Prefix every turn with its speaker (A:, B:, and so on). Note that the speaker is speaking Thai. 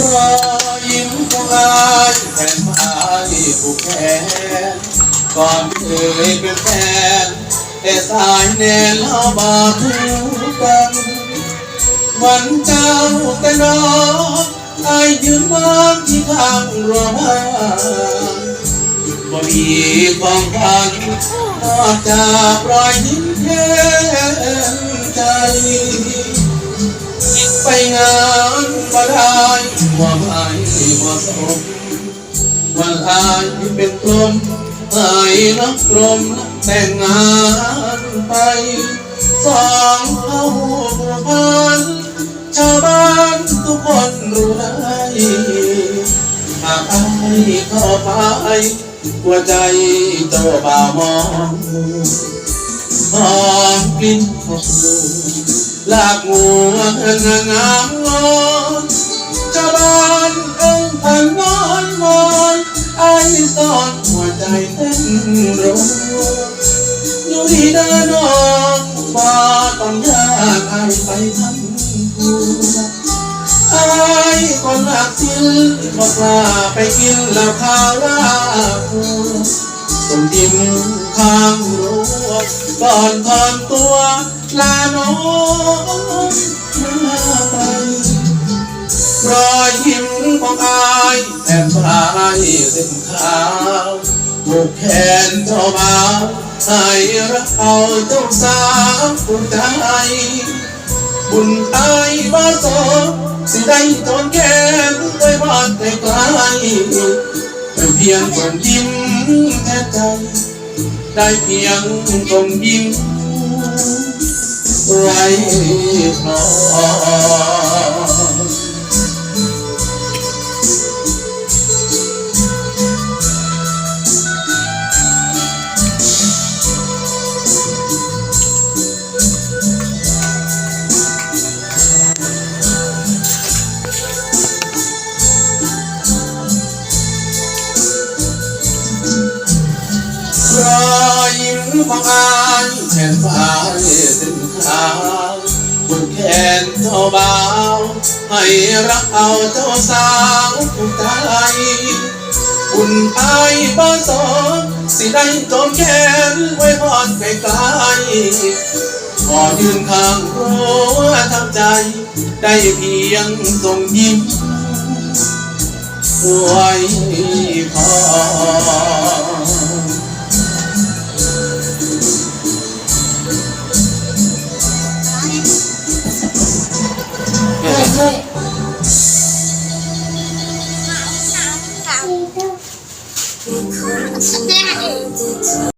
A: รอยยิ้มของอายแถมอายผู้แค้นก่อนเคยเป็นแฟนแต่สายแนนลาบาทุกันวันเจ้าแต่นอนอายยืนมองที่ข้างรถบ่มีความวัญนอกจากรอยยิ้มแย้ใจ ไปงานบ่ได้บ่ไม่บ่สมวันอายเป็นกลมให้นักกลมแต่งงานไปสองเข้าบัวพันชาวบ้านทุกคนรู้ได้หากอายเข้าไปหัวใจเจ้าบ่าวมองหอมกลิ่นของ ลูกลากงัวเงินงามงอนชาวบ้านเอิ้งพันนอนมอนไอ้ซ่อนหัวใจเต้นรัวอยู่ดีเดินน้องบ่ต้องยากไอ้ไปทั้งตัวไอ้คนหลักสิ้นบอกลาไปกินเหล้าขาวลา คนยิ้มข้างรั้วก่อนถอนตัวลาน้องมาไปรอยยิ้มของอายแทนพายเส้นขาวผูกแขนเจ้าบ่าวให้รักเอาเจ้าสาวผู้ใจบุญตายมาสองสิได้จนแก่นไว้บ้านไกลๆเป็นเพียงส่งยิ้ม แทนใจ ได้เพียงส่งยิ้มไว้พอร อยยิ้มของอายแทนฟ้าเส้นขาวบุญแขนเจ้าบ่าวให้รักเอาเจ้าสาวผู้ใจบุญอายบ้านสองสิได้จนแขนไว้พอดไกลๆขอยืนข้างรั้วทำใจ ได้เพียงส่งยิ้มไว้พอ
B: ด้วย